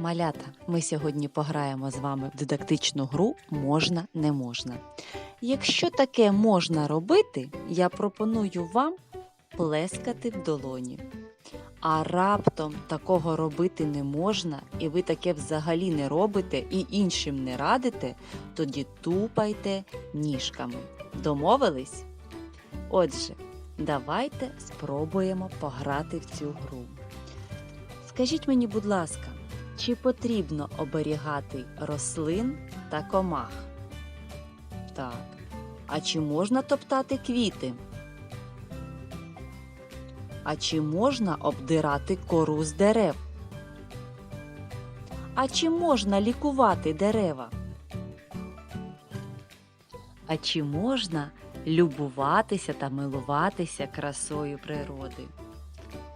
Малята, ми сьогодні пограємо з вами в дидактичну гру можна, не можна. Якщо таке можна робити, я пропоную вам плескати в долоні. А раптом такого робити не можна, і ви таке взагалі не робите і іншим не радите, тоді тупайте ніжками. Домовились? Отже, давайте спробуємо пограти в цю гру. Скажіть мені, будь ласка, чи потрібно оберігати рослин та комах? Так. А чи можна топтати квіти? А чи можна обдирати кору з дерев? А чи можна лікувати дерева? А чи можна любуватися та милуватися красою природи?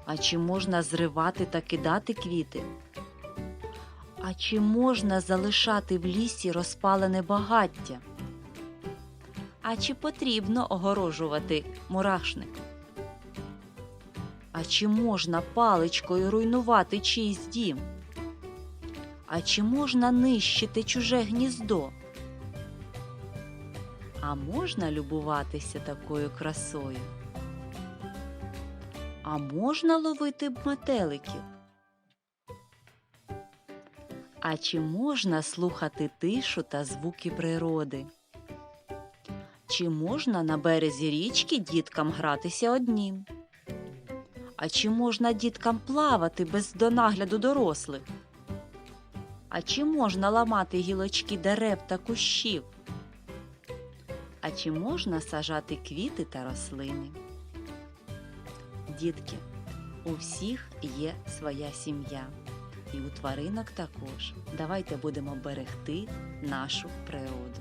А чи можна зривати та кидати квіти? А чи можна залишати в лісі розпалене багаття? А чи потрібно огорожувати мурашник? А чи можна паличкою руйнувати чийсь дім? А чи можна нищити чуже гніздо? А можна любуватися такою красою? А можна ловити метеликів? А чи можна слухати тишу та звуки природи? Чи можна на березі річки діткам гратися однім? А чи можна діткам плавати без донагляду дорослих? А чи можна ламати гілочки дерев та кущів? А чи можна сажати квіти та рослини? Дітки, у всіх є своя сім'я. І у тваринок також. Давайте будемо берегти нашу природу.